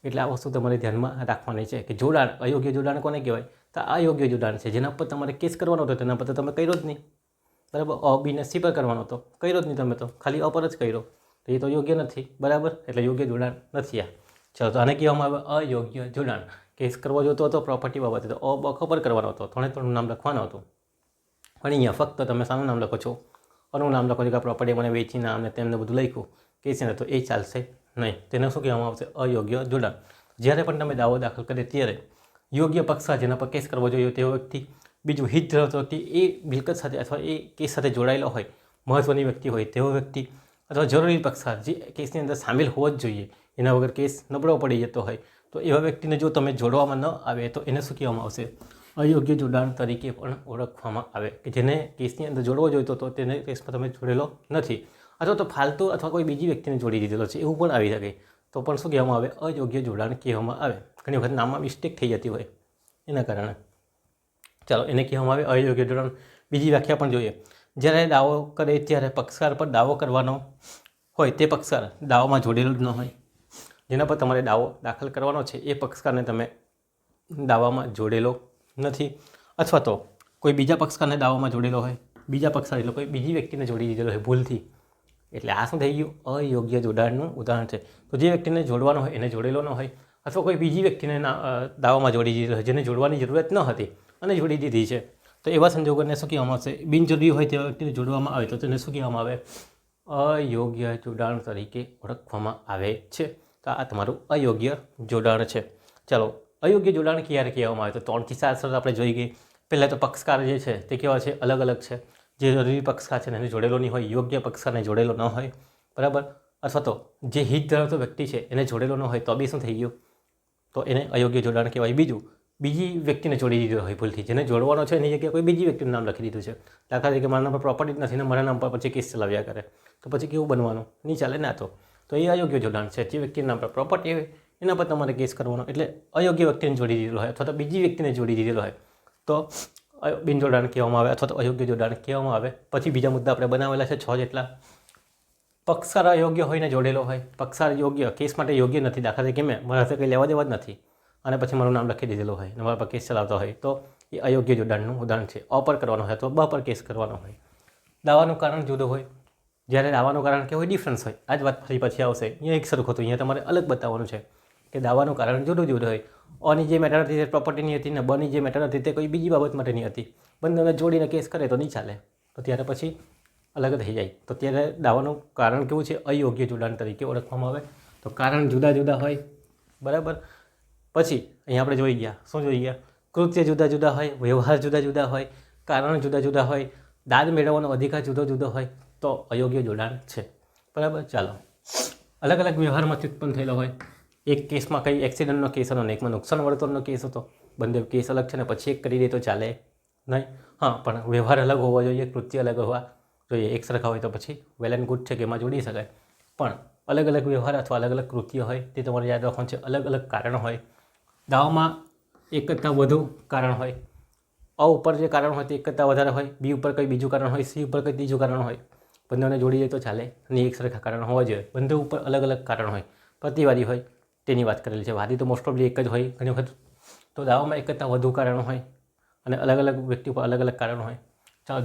એટલે આ વસ્તુ તમારે ધ્યાનમાં રાખવાની છે કે જોડાણ, અયોગ્ય જોડાણ કોને કહેવાય? તો અયોગ્ય જોડાણ છે. જેના પર તમારે કેસ કરવાનો હતો, તેના પર તમે કર્યો જ નહીં. બરાબર? અ બી ને સી પર કરવાનો હતો. કર્યો જ નહીં તમે તો. ખાલી અ પર જ કર્યો. તો એ તો યોગ્ય નથી. બરાબર? એટલે યોગ્ય જોડાણ નથી આ. ચાલો, તો આને કહેવામાં આવે અયોગ્ય જોડાણ. કેસ કરવો જોતો હતો પ્રોપર્ટી બાબતે તો અ, બ ખબર કરવાનો હતો. ત્રણે ત્રણ નામ લખવાનું હતું. પણ અહીંયા ફક્ત તમે સાનું નામ લખો છો. અનું નામ લખો છો કે પ્રોપર્ટી મને વેચી નામ તેમને બધું લખ્યું. કેસ તો એ ચાલશે નહીં. તેને શું કહેવામાં આવશે? અયોગ્ય જોડાણ. જ્યારે પણ તમે દાવો દાખલ કરે ત્યારે યોગ્ય પક્ષ જેના પર કેસ કરવો જોઈએ તેવો વ્યક્તિ, બીજું હિત ધરાવતો વ્યક્તિ, એ મિલકત સાથે અથવા એ કેસ સાથે જોડાયેલો હોય મહત્ત્વની વ્યક્તિ હોય તેવો વ્યક્તિ અથવા જરૂરી પક્ષ જે કેસની અંદર સામેલ હોવો જ જોઈએ. એના વગર કેસ નબળો પડી જતો હોય તો એવા વ્યક્તિને જો તમે જોડવામાં ન આવે તો એને શું કહેવામાં આવશે? અયોગ્ય જોડાણ તરીકે પણ ઓળખવામાં આવે કે જેને કેસની અંદર જોડવો જોઈતો તો તેને કેસમાં તમે જોડેલો નથી. અથવા તો ફાલતુ અથવા કોઈ બીજી વ્યક્તિને જોડી દીધેલો છે, એવું પણ આવી શકે. તો પણ શું કહેવામાં આવે? અયોગ્ય જોડાણ કહેવામાં આવે. ઘણી વખત નામમાં મિસ્ટેક થઈ જતી હોય એના કારણે. ચાલો, એને કહેવામાં આવે અયોગ્ય જોડાણ. બીજી વ્યાખ્યા પણ જોઈએ. જ્યારે દાવો કરે ત્યારે પક્ષકાર પર દાવો કરવાનો હોય તે પક્ષકાર દાવામાં જોડેલો જ ન હોય. જેના પર તમારે દાવો દાખલ કરવાનો છે, એ પક્ષકારને તમે દાવામાં જોડેલો નથી. અથવા તો કોઈ બીજા પક્ષકારને દાવામાં જોડેલો હોય, બીજા પક્ષકાર એટલે કોઈ બીજી વ્યક્તિને જોડી દીધેલો હોય ભૂલથી. એટલે આ શું થઈ ગયું? અયોગ્ય જોડાણનું ઉદાહરણ છે. તો જે વ્યક્તિને જોડવાનો હોય, એને જોડેલો ન હોય, અથવા કોઈ બીજી વ્યક્તિને દાવામાં જોડી દીધેલો હોય, જેને જોડવાની જરૂરિયાત ન હતી અને જોડી દીધી છે. તો એવા સંજોગોને શું કહેવામાં આવશે? બિનજરૂરી હોય તેવા વ્યક્તિને જોડવામાં આવે તો તેને શું કહેવામાં આવે? અયોગ્ય જોડાણ તરીકે ઓળખવામાં આવે છે. તો આ તમારું અયોગ્ય જોડાણ છે. ચાલો, અયોગ્ય જોડાણ ક્યારે કહેવામાં આવે? તો ત્રણથી કિસ્સા અસર આપણે જોઈ ગઈ. પહેલાં તો પક્ષકાર જે છે, તે કેવા છે? અલગ અલગ છે. જે જરૂરી પક્ષકાર છે એને જોડેલો નહીં હોય, યોગ્ય પક્ષકારને જોડેલો ન હોય, બરાબર? અથવા તો જે હિત ધરાવતો વ્યક્તિ છે એને જોડેલો ન હોય, તો બી શું થઈ ગયું? તો એને અયોગ્ય જોડાણ કહેવાય. બીજું, બીજી વ્યક્તિને જોડી દીધો હોય ભૂલથી. જેને જોડવાનો છે એની જગ્યાએ કોઈ બીજી વ્યક્તિનું નામ લખી દીધું છે. દાખલા તરીકે મારા નામ પર પ્રોપર્ટી નથી ને મારા નામ પર પછી કેસ ચલાવ્યા કરે. તો પછી કેવું બનવાનું? નહીં ચાલે ના તો. તો એ અયોગ્ય જોડાણ છે. જે વ્યક્તિના નામ પર પ્રોપર્ટી હોય, એના પર તમારે કેસ કરવાનો. એટલે અયોગ્ય વ્યક્તિને જોડી દીધેલો હોય અથવા તો બીજી વ્યક્તિને જોડી દીધેલો હોય. તો બિનજોડાણ કહેવામાં આવે અથવા તો અયોગ્ય જોડાણ કહેવામાં આવે. પછી બીજા મુદ્દા આપણે બનાવેલા છે છ જેટલા. પક્ષકાર અયોગ્ય હોઈને જોડેલો હોય. પક્ષકાર યોગ્ય, કેસ માટે યોગ્ય નથી. દાખલા તરીકે મેં, મારા સાથે કંઈ લેવા દેવા જ નથી. અને પછી મારું નામ લખી દીધેલું હોય અને મારા પર કેસ ચલાવતો હોય તો એ અયોગ્ય જોડાણનું ઉદાહરણ છે. અ પર કરવાનો હોય અથવા બ પર કેસ કરવાનો હોય. દાવાનું કારણ જુદું હોય. જ્યારે દાવાનું કારણ કે હોય ડિફરન્સ હોય. આ જ વાત ફરી પછી આવશે. અહીંયા એક સરખું હતું. અહીંયા તમારે અલગ બતાવવાનું છે. કે દાવાનું કારણ જુદું જુદું હોય. ઓની જે મેટર હતી તે પ્રોપર્ટીની હતી ને બની જે મેટર હતી તે કોઈ બીજી બાબત માટેની હતી. બંનેને જોડીને કેસ કરે તો નહીં ચાલે. તો ત્યારે પછી અલગ થઈ જાય. તો ત્યારે દાવાનું કારણ કેવું છે? અયોગ્ય જોડાણ તરીકે ઓળખવામાં આવે. તો કારણ જુદા જુદા હોય. બરાબર? પછી અહીંયા આપણે જોઈ ગયા. શું જોઈ ગયા? કૃત્ય જુદા જુદા હોય, વ્યવહાર જુદા જુદા હોય, કારણ જુદા જુદા હોય, દાદ મેળવવાનો અધિકાર જુદો જુદો હોય, તો અયોગ્ય જોડાણ છે. બરાબર? ચાલો. અલગ અલગ વ્યવહારમાંથી ઉત્પન્ન થયેલો હોય. એક કેસમાં કંઈ એક્સિડન્ટનો કેસ હતો ને એકમાં નુકસાન વળતરનો કેસ હતો, બંને કેસ અલગ છે ને પછી એક કરી દે તો ચાલે. નહીં? હા, પણ વ્યવહાર અલગ હોવો જોઈએ, કૃત્ય અલગ હોવા જોઈએ. એક સરખા હોય તો પછી વેલ એન્ડ ગુડ છે કે એમાં જોડી શકાય. પણ અલગ અલગ વ્યવહાર અથવા અલગ અલગ કૃત્ય હોય તે તમારે યાદ રાખવાનું છે, અલગ અલગ કારણ હોય. દાવામાં એક કરતાં વધુ કારણ હોય. અ ઉપર જે કારણ હોય તે એક કરતાં વધારે હોય, બી ઉપર કંઈ બીજું કારણ હોય, સી ઉપર કંઈ ત્રીજું કારણ હોય. બંનેને જોડી જાય તો ચાલે. અને એક સરખા કારણ હોવા જોઈએ. બંને ઉપર અલગ અલગ કારણ હોય. પ્રતિવાદી હોય. તેની વાત કરેલી છે. વાદી તો મોસ્ટ ઓફલી એક જ હોય ઘણી વખત. તો દાવામાં એક કરતાં વધુ કારણ હોય અને અલગ અલગ વ્યક્તિ ઉપર અલગ અલગ કારણ હોય.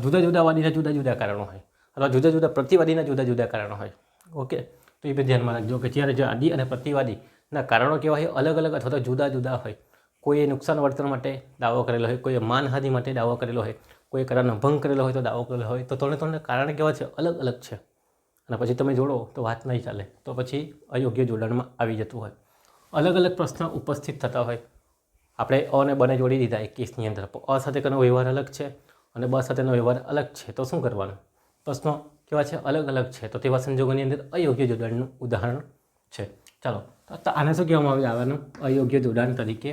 જુદા જુદા વાદીના જુદા જુદા કારણો હોય. અથવા જુદા જુદા પ્રતિવાદીના જુદા જુદા કારણો હોય. ઓકે તો એ બી ધ્યાનમાં રાખજો કે જ્યારે જે આદિ અને પ્રતિવાદીના કારણો કેવા હોય, અલગ અલગ અથવા તો જુદા જુદા હોય. કોઈએ નુકસાન વર્તન માટે દાવો કરેલો હોય, કોઈએ માનહાનિ માટે દાવો કરેલો હોય કોઈ કરારનો ભંગ કરેલો હોય તો દાવો કરેલો હોય. તો ત્રણે ત્રણને કારણ કેવા છે? અલગ અલગ છે. અને પછી તમે જોડો તો વાત નહીં ચાલે. તો પછી અયોગ્ય જોડાણમાં આવી જતું હોય. અલગ અલગ પ્રશ્ન ઉપસ્થિત થતા હોય. આપણે અ અને બને જોડી દીધા એક કેસની અંદર. અ સાથે તેનો વ્યવહાર અલગ છે અને બ સાથેનો વ્યવહાર અલગ છે. તો શું કરવાનું? પ્રશ્નો કેવા છે? અલગ અલગ છે. તો તેવા સંજોગોની અંદર અયોગ્ય જોડાણનું ઉદાહરણ છે. ચાલો આને શું કહેવામાં આવે? આવાનું અયોગ્ય જોડાણ તરીકે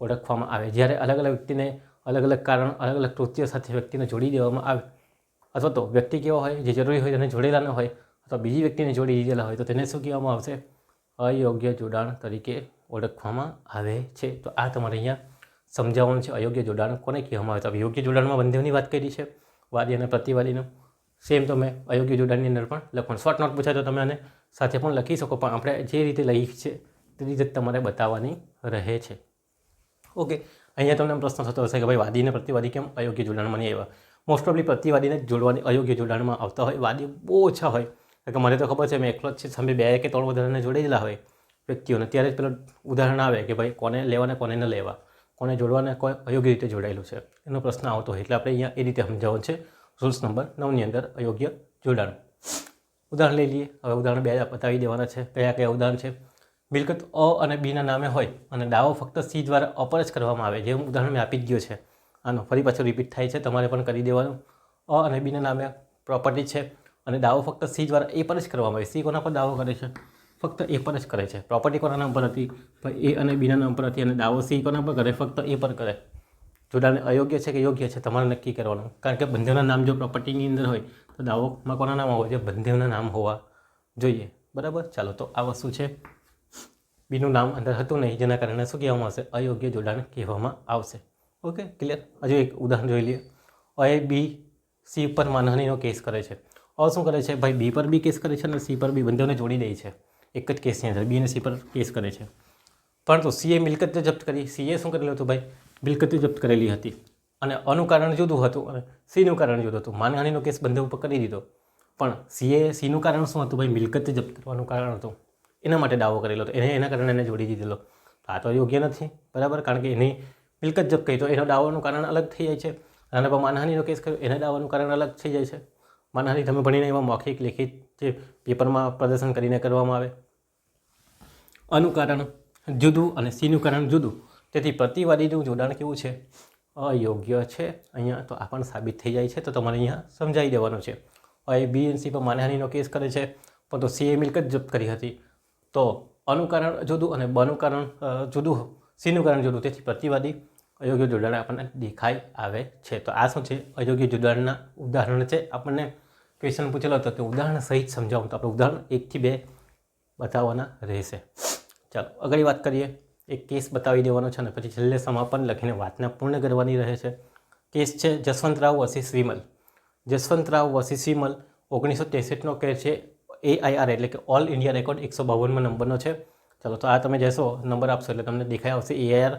ઓળખવામાં આવે. જ્યારે અલગ અલગ વ્યક્તિને અલગ અલગ કારણ અલગ અલગ કૃત્ય સાથે વ્યક્તિને જોડી દેવામાં આવે, અથવા તો વ્યક્તિ કેવો હોય, જે જરૂરી હોય તેને જોડેલા ન હોય, અથવા બીજી વ્યક્તિને જોડી દીધેલા હોય, તો તેને શું કહેવામાં આવશે? અયોગ્ય જોડાણ તરીકે ઓળખવામાં આવે છે. તો આ તમારે અહીંયા સમજાવવાનું છે, અયોગ્ય જોડાણ કોને કહેવામાં આવે? તો યોગ્ય જોડાણમાં બંધેવની વાત કરી છે વાદી અને પ્રતિવાદીનું સેમ તમે અયોગ્ય જોડાણની અંદર પણ લખવાનું. શોર્ટ નોટ પૂછાય તો તમે આને સાથે પણ લખી શકો, પણ આપણે જે રીતે લખી છે, તે રીતે તમારે બતાવવાની રહે છે. ઓકે અહીંયા તમને પ્રશ્ન થતો હશે કે ભાઈ વાદી અને પ્રતિવાદી કેમ અયોગ્ય જોડાણમાં નહીં આવ્યા? મોસ્ટ ઓફલી પ્રતિવાદીને જોડવાની અયોગ્ય જોડાણમાં આવતા હોય. વાદી બહુ ઓછા હોય. કારણ કે મને તો ખબર છે, મેં એકલો જ છે, સામે બે કે ત્રણ વધારાને જોડેલા હોય વ્યક્તિઓને. ત્યારે જ પેલું ઉદાહરણ આવે કે ભાઈ કોને લેવાને કોને ન લેવા. કોને જોડવાને કોઈ અયોગ્ય રીતે જોડાયેલું છે. એનો પ્રશ્ન આવતો હોય. એટલે આપણે અહીંયા એ રીતે સમજાવવાનું છે. રૂલ્સ નંબર નવની અંદર અયોગ્ય જોડાણ. ઉદાહરણ લઈ લઈએ. હવે ઉદાહરણ બે બતાવી દેવાના છે. કયા કયા ઉદાહરણ છે? મિલકત અ અને બીના નામે હોય અને દાવો ફક્ત સી દ્વારા અપર જ કરવામાં આવે. જેમ ઉદાહરણ મેં આપી જ ગયો છે. આનો ફરી પાછું રિપીટ થાય છે. તમારે પણ કરી દેવાનું. અ અને બીના નામે પ્રોપર્ટી છે. અને દાવો ફક્ત સી દ્વારા એ પર જ કરવામાં આવે. સી કોના પર દાવો કરે છે? ફક્ત એ પર જ કરે છે. પ્રોપર્ટી કોના નામ પર હતી? એ અને બીના નામ પર હતી અને દાવો સી કોના પર કરે? ફક્ત એ પર કરે. જોડાણ અયોગ્ય છે કે યોગ્ય છે? તમારે નક્કી કરવાનું. કારણ કે બંધેવના નામ જો પ્રોપર્ટીની અંદર હોય, તો દાવોમાં કોના નામ હોવા જોઈએ? બંધેવના નામ હોવા જોઈએ. બરાબર? ચાલો, તો આ વસ્તુ છે. બીનું નામ અંદર હતું નહીં, જેના કારણે શું કહેવામાં આવશે? અયોગ્ય જોડાણ કહેવામાં આવશે. ઓકે? ક્લિયર? હજુ એક ઉદાહરણ જોઈ લઈએ. એ બી સી પર માનહાનીનો કેસ કરે છે. શું કરે છે? ભાઈ, બી પર બી કેસ કરે છે અને સી પર બી બંનેને જોડી દે છે. એક જ કેસની અંદર, બી અને સી પર કેસ કરે છે. પરંતુ સીએ મિલકત જપ્ત કરી, સીએ શું કરેલું હતું ભાઈ? મિલકત જપ્ત કરેલી હતી. અને અનું કારણ જુદું હતું અને સીનું કારણ જુદું હતું. માનહાનીનો કેસ બંને ઉપર કરી દીધો. પણ સીએ, સીનું કારણ શું હતું ભાઈ? મિલકત જપ્ત કરવાનું કારણ હતું. એના માટે દાવો કરેલો હતો. એને, એના કારણે એને જોડી દીધેલો. આ તો યોગ્ય નથી. બરાબર? કારણ કે એની મિલકત જપ્ત કરી, તો એનો દાવાનું કારણ અલગ થઈ જાય છે. અને માનહાનિનો કેસ કર્યો, એના દાવાનું કારણ અલગ થઈ જાય છે. માનહાનિ તમે ભણીને એવા મૌખિક લેખિત જે પેપરમાં પ્રદર્શન કરીને કરવામાં આવે? અનુકરણ જુદું અને સીનું કારણ જુદું. તેથી પ્રતિવાદીનું જોડાણ કેવું છે? અયોગ્ય છે? અહીંયા તો આ પણ સાબિત થઈ જાય છે, તો તમારે અહીંયા સમજાવી દેવાનું છે. એ, બી, એન, સી પર માનહાનિનો કેસ કરે છે, પણ તો સીએ મિલકત જપ્ત કરી હતી. તો અનુકરણ જુદું અને બનુકરણ જુદું સીનું કારણ જુદું. તેથી પ્રતિવાદી અયોગ્ય જોડાણ આપણને દેખાઈ આવે છે. તો આ શું છે? અયોગ્ય જોડાણના ઉદાહરણ છે. આપણને ક્વેશ્ચન પૂછેલો હતો કે ઉદાહરણ સહિત સમજાવું. તો આપણે ઉદાહરણ એકથી બે બતાવવાના રહેશે. ચાલો, આગળ વાત કરીએ. એક કેસ બતાવી દેવાનો છે અને પછી છેલ્લે સમાપન લખીને વાતને પૂર્ણ કરવાની રહે છે. કેસ છે જસવંતરાવ વસીસ વિમલ જસવંતરાવ વસીસ વિમલ ઓગણીસો ત્રેસઠનો કેસ છે એઆઈઆર એટલે કે ઓલ ઇન્ડિયા રેકોર્ડ એકસો બાવનમાં નંબરનો છે. ચાલો, તો આ તમે જશો, નંબર આપશો એટલે તમને દેખાઈ આવશે એઆઈઆર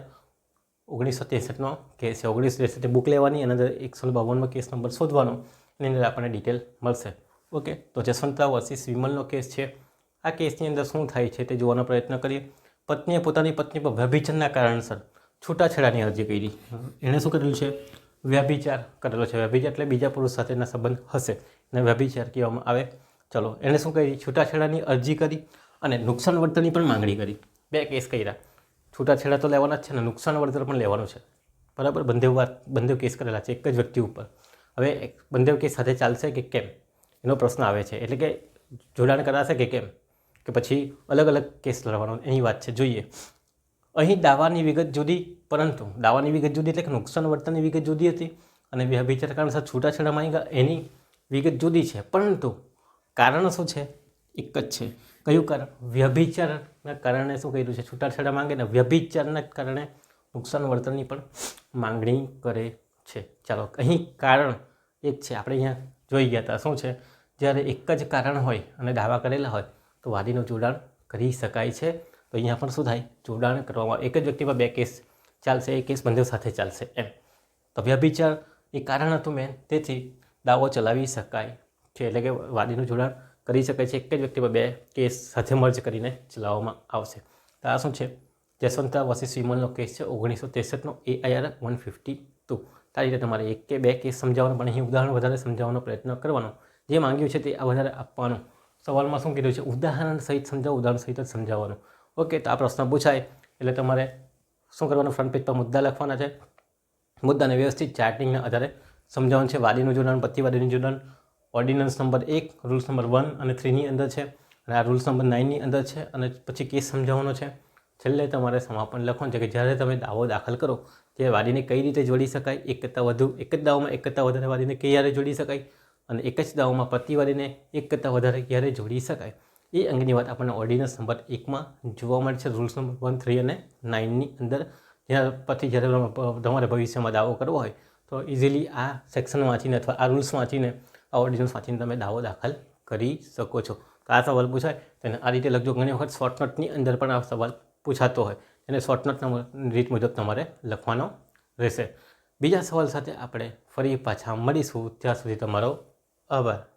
ઓગણીસો ત્રેસઠનો કેસ છે. ઓગણીસો ત્રેસઠ બુક લેવાની અને એકસો બાવનનો કેસ નંબર શોધવાનો. એની અંદર આપણને ડિટેલ મળશે. ઓકે તો જસવંતરાવ વસીસ વિમલનો કેસ છે. આ કેસની અંદર શું થાય છે તે જોવાનો પ્રયત્ન કરીએ. પત્નીએ પોતાની પત્ની પર વ્યભિચારના કારણસર છૂટાછેડાની અરજી કરી. એણે શું કરેલું છે? વ્યભિચાર કરેલો છે. વ્યભિચાર એટલે બીજા પુરુષ સાથેના સંબંધ હશે. એને વ્યભિચાર કહેવામાં આવે. ચલો, એણે શું કરી? છૂટાછેડાની અરજી કરી અને નુકસાન વળતરની પણ માંગણી કરી. બે કેસ કર્યા. છૂટાછેડા તો લેવાના જ છે ને નુકસાન વળતર પણ લેવાનું છે. બરાબર? બંધેવ વાત, બંધેવ કેસ કરેલા છે એક જ વ્યક્તિ ઉપર. હવે બંધેવ કેસ સાથે ચાલશે કે કેમ? એનો પ્રશ્ન આવે છે. એટલે કે જોડાણ કરાશે કે કેમ? કે પછી અલગ અલગ કેસ લડવાનો એની વાત છે. જોઈએ. અહીં દાવાની વિગત જુદી, પરંતુ દાવાની વિગત જુદી એટલે કે નુકસાન વળતરની વિગત જુદી હતી અને વ્યભિચાર કારણસર છૂટાછેડા માંગ્યા. ગયા એની વિગત જુદી છે. પરંતુ કારણ શું છે? એક જ છે. કયું કારણ? વ્યભિચારના કારણે શું કર્યું છે? છૂટાછેડા માંગે ને વ્યભિચારના કારણે નુકસાન વળતરની પણ માંગણી કરે છે. ચાલો, અહીં કારણ એક છે. આપણે અહીંયા જોઈ ગયા હતા શું છે? જ્યારે એક જ કારણ હોય અને દાવા કરેલા હોય, તો વાદીનું જોડાણ કરી શકાય છે. તો અહીંયા પણ શું થાય? જોડાણ કરવામાં એક જ વ્યક્તિમાં બે કેસ ચાલશે એ કેસ બંને સાથે ચાલશે એમ. તો વ્યભિચાર એ કારણ હતું મેન તેથી દાવો ચલાવી શકાય છે. એટલે કે વાદીનું જોડાણ કરી શકાય છે. એક જ વ્યક્તિ પર બે કેસ સાથે મર્જ કરીને ચલાવવામાં આવશે. તો આ શું છે? જસવંતા વસીસ વિમલનો કેસ છે, ઓગણીસો ત્રેસઠનો એઆઈઆર વન ફિફ્ટી ટુ આ રીતે તમારે એક કે બે કેસ સમજાવવાનો પણ અહીં ઉદાહરણ વધારે સમજાવવાનો પ્રયત્ન કરવાનો. જે માંગ્યું છે તે આ વધારે આપવાનું. સવાલમાં શું કીધું છે? ઉદાહરણ સહિત સમજાવો, ઉદાહરણ સહિત જ સમજાવવાનું. ઓકે, તો આ પ્રશ્ન પૂછાય. એટલે તમારે શું કરવાનું? ફ્રન્ટ પેજ પર મુદ્દા લખવાના છે. મુદ્દાને વ્યવસ્થિત ચાર્ટિંગના આધારે સમજાવવાનું છે. વાદીનું જોડાણ પ્રતિવાદીનું જોડાણ ઓર્ડિનન્સ નંબર એક રૂલ્સ નંબર વન અને થ્રીની અંદર છે. અને આ રૂલ્સ નંબર નાઇનની અંદર છે અને પછી કેસ સમજાવવાનો છે. છેલ્લે તમારે સમાપન લખવાનું છે કે જ્યારે તમે દાવો દાખલ કરો ત્યારે વાદીને કઈ રીતે જોડી શકાય, એક કરતાં વધુ, એક જ દાવોમાં એક કરતાં વધારે વાદીને ક્યારે જોડી શકાય, અને એક જ દાવોમાં પ્રતિવાદીને એક કરતાં વધારે ક્યારે જોડી શકાય, એ અંગેની વાત આપણને ઓર્ડિનન્સ નંબર એકમાં જોવા મળે છે રૂલ્સ નંબર વન થ્રી અને નાઇનની અંદર. જ્યાં પછી જ્યારે તમારે ભવિષ્યમાં દાવો કરવો હોય, તો ઇઝીલી આ સેક્શન વાંચીને અથવા આ રૂલ્સ વાંચીને આ ઓર્ડિનન્સ વાંચીને તમે દાવો દાખલ કરી શકો છો. તો આ સવાલ પૂછાય. તેને આ રીતે લખજો. ઘણી વખત શોર્ટનોટની અંદર પણ આ સવાલ પૂછાતો હોય. એને શોર્ટનોટના રીત મુજબ તમારે લખવાનો રહેશે. બીજા સવાલ સાથે આપણે ફરી પાછા મળીશું. ત્યાં સુધી તમારો આભાર.